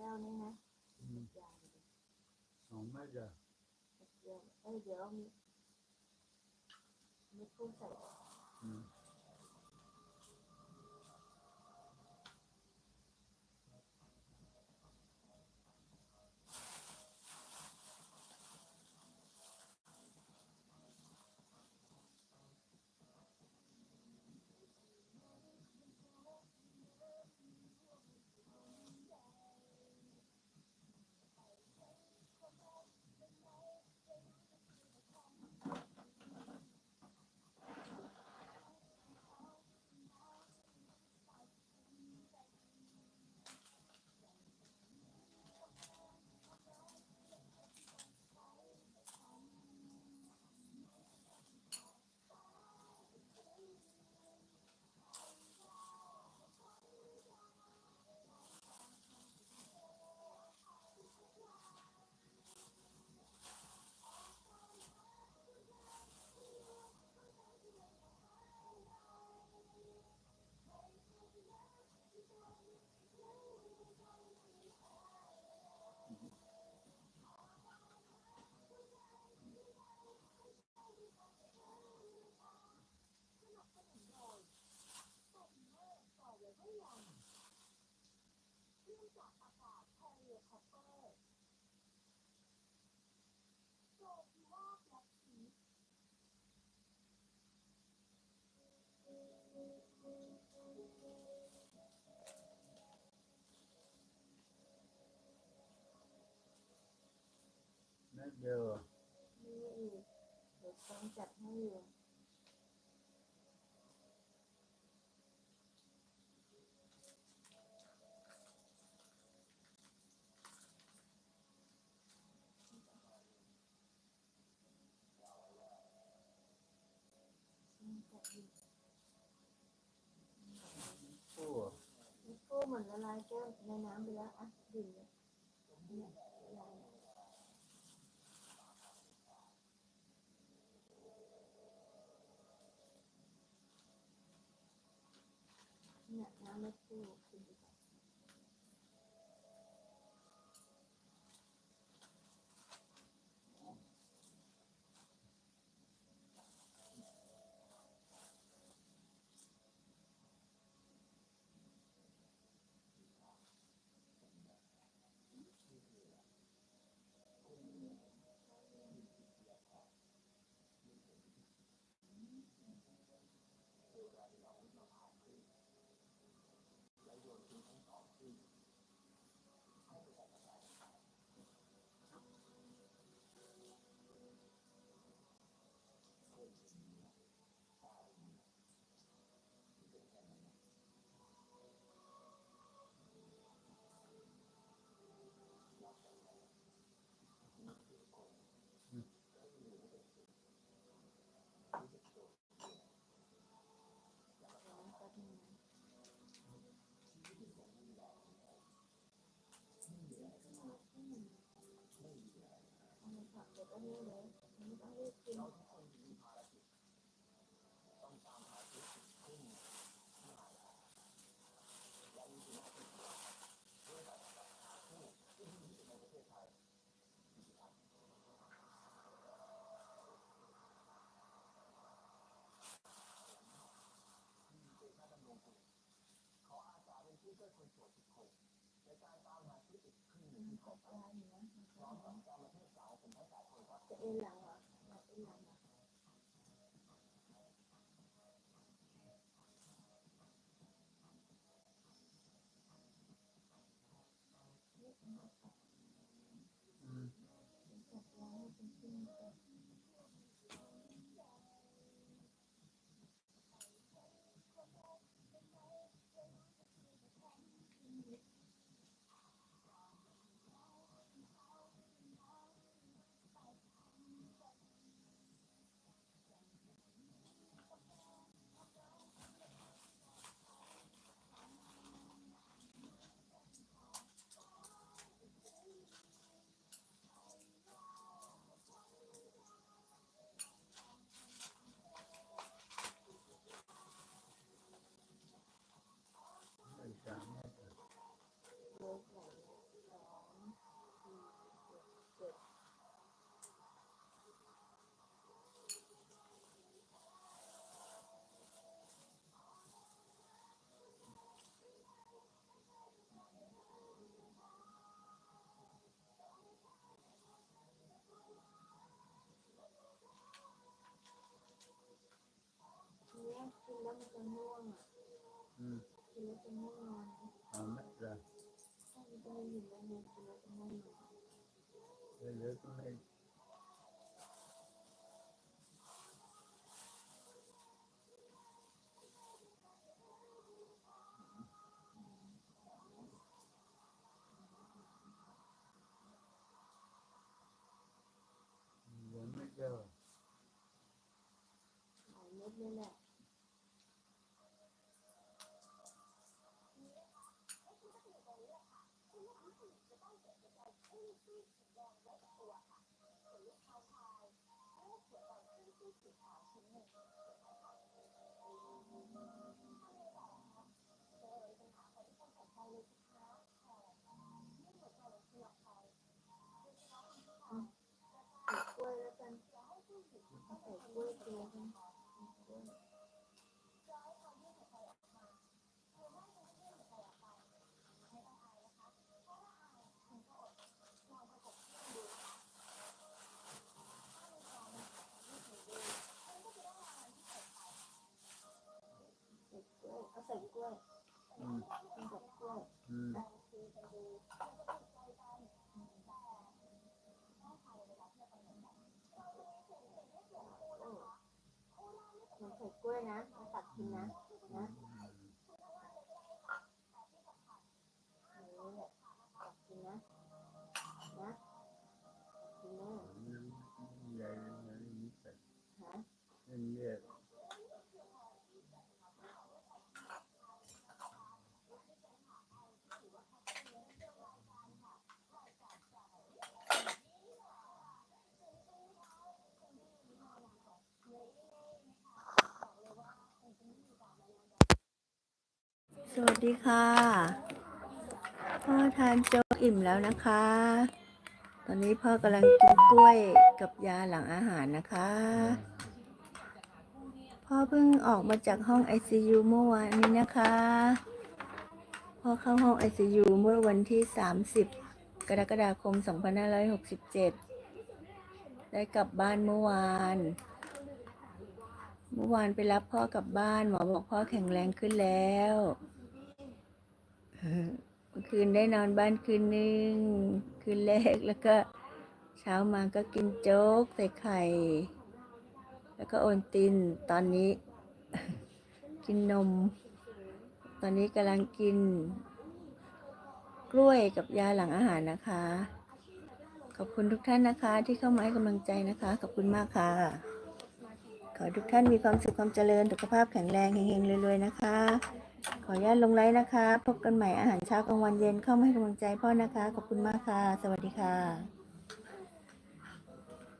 ก้วนี่นะอืมยาวเลยสองเมตรอะเดี๋ยวเอ้ยเดี๋ยวมีมีกุ้งใส่ เมตรเดียวอะมีอีกเดี๋ยวต้องจัดให้อยู่ต้องจัดอยู่คู่อะนี่กุ้งเหมือนละลายแก้วในน้ำไปแล้วอะดื่มเลย 咱们服务好。嗯。嗯 อน จะง่วงอ่ะ อืม กินแล้วจะง่วงนอน เอาเม็ดละ ถ้าวิตามินอยู่ในเนื้อกินแล้วจะง่วงนอน เหลือๆก็ไม่เหลือเม็ดเดียว หลายเม็ดเลยแหละ เอาใส่กล้วย อืม กินกับกล้วย อืม มันใส่กล้วยนะมาตัดกินนะ นะนี่แหละตัดกินนะ นะกินนะ ใหญ่เลยนี่ใส่ วัสดีค่ะ พ่อทานโจ๊กอิ่มแล้วนะคะ ตอนนี้พ่อกำลังกินกล้วยกับยาหลังอาหารนะคะ พ่อเพิ่งออกมาจากห้อง ICU เมื่อวานนี้นะคะ พ่อเข้าห้อง ICU เมื่อวันที่ 30 กรกฎาคม 2567 ได้กลับบ้านเมื่อวานเมื่อวานไปรับพ่อกลับบ้านหมอบอกพ่อแข็งแรงขึ้นแล้ว คืนได้นอนบ้านคืนหนึ่งคืนแรกแล้วก็เช้ามาก็กินโจ๊กใส่ไข่ แล้วก็โอนตินตอนนี้ กินนม ตอนนี้กำลังกิน กล้วยกับยาหลังอาหารนะคะ ขอบคุณทุกท่านนะคะ ที่เข้ามาให้กำลังใจนะคะ ขอบคุณมากค่ะ ขอทุกท่านมีความสุขความเจริญสุขภาพแข็งแรงเฮงๆรวยๆนะคะ ขออนุญาตลงไลน์นะคะ พบกันใหม่อาหารเช้ากลางวันเย็นเข้ามาให้กำลังใจพ่อนะคะ ขอบคุณมากค่ะ สวัสดีค่ะ